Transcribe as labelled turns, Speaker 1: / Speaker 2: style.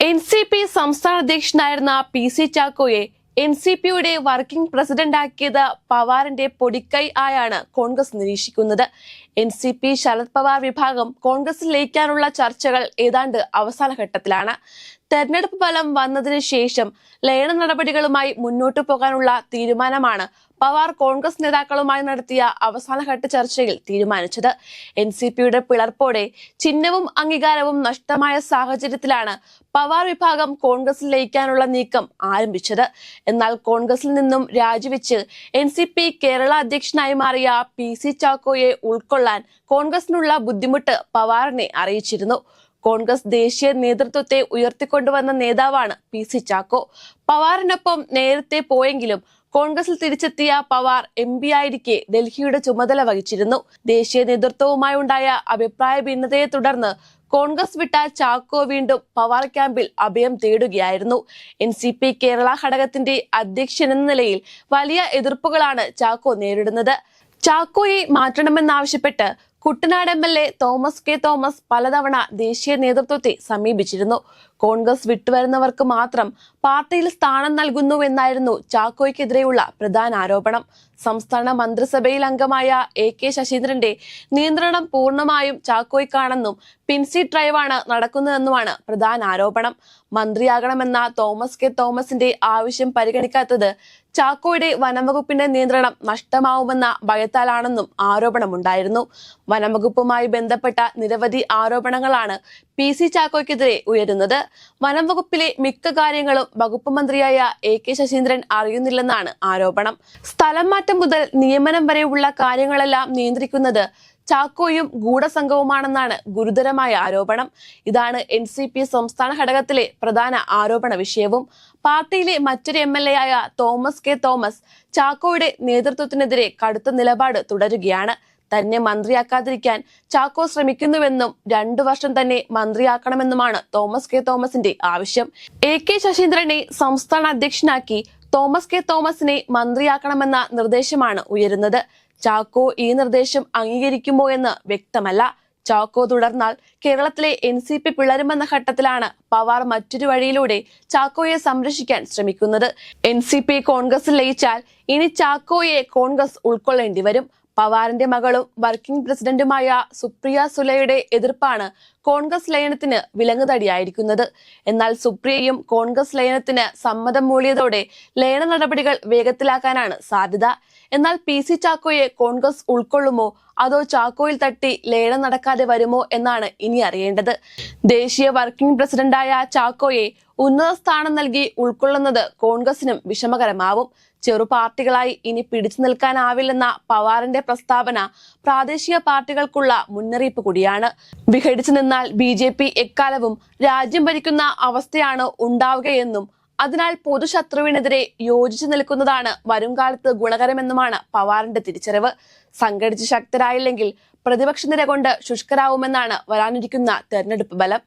Speaker 1: N C P സംസ്ഥാന അധ്യക്ഷനായിരുന്ന P C ചാക്കോയെ എൻ സി പിയുടെ വർക്കിംഗ് പ്രസിഡന്റാക്കിയത് പവാറിന്റെ പൊടിക്കൈ ആയാണ് കോൺഗ്രസ് നിരീക്ഷിക്കുന്നത്. N C P Sharad Pawar വിഭാഗം കോൺഗ്രസിൽ ലയിക്കാനുള്ള ചർച്ചകൾ ഏതാണ്ട് അവസാന ഘട്ടത്തിലാണ്. തെരഞ്ഞെടുപ്പ് ഫലം വന്നതിന് ശേഷം ലയന നടപടികളുമായി മുന്നോട്ടു പോകാനുള്ള തീരുമാനമാണ് പവാർ കോൺഗ്രസ് നേതാക്കളുമായി നടത്തിയ അവസാനഘട്ട ചർച്ചയിൽ തീരുമാനിച്ചത്. എൻ സി പിയുടെ പിളർപ്പോടെ ചിഹ്നവും അംഗീകാരവും നഷ്ടമായ സാഹചര്യത്തിലാണ് പവാർ വിഭാഗം കോൺഗ്രസിൽ ലയിക്കാനുള്ള നീക്കം ആരംഭിച്ചത്. എന്നാൽ കോൺഗ്രസിൽ നിന്നും രാജിവെച്ച് എൻ കേരള അധ്യക്ഷനായി മാറിയ പി സി ചാക്കോയെ ഉൾക്കൊള്ളാൻ കോൺഗ്രസിനുള്ള ബുദ്ധിമുട്ട് പവാറിനെ അറിയിച്ചിരുന്നു. കോൺഗ്രസ് ദേശീയ നേതൃത്വത്തെ ഉയർത്തിക്കൊണ്ടുവന്ന നേതാവാണ് പി സി ചാക്കോ. പവാറിനൊപ്പം നേരത്തെ പോയെങ്കിലും കോൺഗ്രസിൽ തിരിച്ചെത്തിയ പവാർ എം പി ആയിരിക്കെ ഡൽഹിയുടെ ചുമതല വഹിച്ചിരുന്നു. ദേശീയ നേതൃത്വവുമായി ഉണ്ടായ അഭിപ്രായ ഭിന്നതയെ തുടർന്ന് കോൺഗ്രസ് വിട്ട ചാക്കോ വീണ്ടും പവാർ ക്യാമ്പിൽ അഭയം തേടുകയായിരുന്നു. എൻ സി പി കേരള ഘടകത്തിന്റെ അധ്യക്ഷൻ എന്ന നിലയിൽ വലിയ എതിർപ്പുകളാണ് ചാക്കോ നേരിടുന്നത്. ചാക്കോയെ മാറ്റണമെന്നാവശ്യപ്പെട്ട് Kuttanad M L A Thomas K Thomas പലതവണ ദേശീയ നേതൃത്വത്തെ സമീപിച്ചിരുന്നു. കോൺഗ്രസ് വിട്ടുവരുന്നവർക്ക് മാത്രം പാർട്ടിയിൽ സ്ഥാനം നൽകുന്നുവെന്നായിരുന്നു ചാക്കോയ്ക്കെതിരെയുള്ള പ്രധാന ആരോപണം. സംസ്ഥാന മന്ത്രിസഭയിൽ അംഗമായ എ കെ ശശീന്ദ്രന്റെ നിയന്ത്രണം പൂർണമായും ചാക്കോയ്ക്കാണെന്നും പിൻസി ഡ്രൈവാണ് നടക്കുന്നതെന്നുമാണ് പ്രധാന ആരോപണം. മന്ത്രിയാകണമെന്ന തോമസ് കെ തോമസിന്റെ ആവശ്യം പരിഗണിക്കാത്തത് ചാക്കോയുടെ വനംവകുപ്പിന്റെ നിയന്ത്രണം നഷ്ടമാവുമെന്ന ഭയത്താലാണെന്നും ആരോപണമുണ്ടായിരുന്നു. വനംവകുപ്പുമായി ബന്ധപ്പെട്ട നിരവധി ആരോപണങ്ങളാണ് പി സി ചാക്കോയ്ക്കെതിരെ ഉയരുന്നത്. വനംവകുപ്പിലെ മിക്ക കാര്യങ്ങളും വകുപ്പ് മന്ത്രിയായ എ കെ ശശീന്ദ്രൻ അറിയുന്നില്ലെന്നാണ് ആരോപണം. സ്ഥലം മാറ്റം മുതൽ നിയമനം വരെയുള്ള കാര്യങ്ങളെല്ലാം നിയന്ത്രിക്കുന്നത് ചാക്കോയും ഗൂഢസംഘവുമാണെന്നാണ് ഗുരുതരമായ ആരോപണം. ഇതാണ് എൻ സി പി സംസ്ഥാന ഘടകത്തിലെ പ്രധാന ആരോപണ വിഷയവും. പാർട്ടിയിലെ മറ്റൊരു എം എൽ എ ആയ തോമസ് കെ തോമസ് ചാക്കോയുടെ നേതൃത്വത്തിനെതിരെ കടുത്ത നിലപാട് തുടരുകയാണ്. തന്നെ മന്ത്രിയാക്കാതിരിക്കാൻ ചാക്കോ ശ്രമിക്കുന്നുവെന്നും രണ്ടു വർഷം തന്നെ മന്ത്രിയാക്കണമെന്നുമാണ് തോമസ് കെ തോമസിന്റെ ആവശ്യം. എ കെ ശശീന്ദ്രനെ സംസ്ഥാന അധ്യക്ഷനാക്കി തോമസ് കെ തോമസിനെ മന്ത്രിയാക്കണമെന്ന നിർദ്ദേശമാണ് ഉയരുന്നത്. ചാക്കോ ഈ നിർദ്ദേശം അംഗീകരിക്കുമോ എന്ന് വ്യക്തമല്ല. ചാക്കോ തുടർന്നാൽ കേരളത്തിലെ എൻ സി പി പിളരുമെന്ന ഘട്ടത്തിലാണ് പവാർ മറ്റൊരു വഴിയിലൂടെ ചാക്കോയെ സംരക്ഷിക്കാൻ ശ്രമിക്കുന്നത്. എൻ സി പി കോൺഗ്രസിൽ ലയിച്ചാൽ ഇനി ചാക്കോയെ കോൺഗ്രസ് ഉൾക്കൊള്ളേണ്ടി വരും. പവാറിന്റെ മകളും വർക്കിംഗ് പ്രസിഡന്റുമായ സുപ്രിയ സുലയുടെ എതിർപ്പാണ് കോൺഗ്രസ് ലയനത്തിന് വിലങ്ങുതടിയായിരിക്കുന്നത്. എന്നാൽ സുപ്രിയയും കോൺഗ്രസ് ലയനത്തിന് സമ്മതം മൂളിയതോടെ ലയന നടപടികൾ വേഗത്തിലാക്കാനാണ് സാധ്യത. എന്നാൽ പി സി ചാക്കോയെ കോൺഗ്രസ് ഉൾക്കൊള്ളുമോ? അതോ ചാക്കോയിൽ തട്ടി ലയനം നടക്കാതെ വരുമോ എന്നാണ് ഇനി അറിയേണ്ടത്. ദേശീയ വർക്കിംഗ് പ്രസിഡന്റായ ചാക്കോയെ ഉന്നത സ്ഥാനം നൽകി ഉൾക്കൊള്ളുന്നത് കോൺഗ്രസിനും വിഷമകരമാവും. ചെറു പാർട്ടികളായി ഇനി പിടിച്ചു നിൽക്കാനാവില്ലെന്ന പവാറിന്റെ പ്രസ്താവന പ്രാദേശിക പാർട്ടികൾക്കുള്ള മുന്നറിയിപ്പ് കൂടിയാണ്. വിഘടിച്ചു നിന്നാൽ ബി ജെ പി എക്കാലവും രാജ്യം ഭരിക്കുന്ന അവസ്ഥയാണ് ഉണ്ടാവുകയെന്നും അതിനാൽ പൊതുശത്രുവിനെതിരെ യോജിച്ചു നിൽക്കുന്നതാണ് വരും കാലത്ത് ഗുണകരമെന്നുമാണ് പവാറിന്റെ തിരിച്ചറിവ്. സംഘടിച്ച് ശക്തരായില്ലെങ്കിൽ പ്രതിപക്ഷ നിര കൊണ്ട് ശുഷ്കരാവുമെന്നാണ് വരാനിരിക്കുന്ന തെരഞ്ഞെടുപ്പ് ബലം.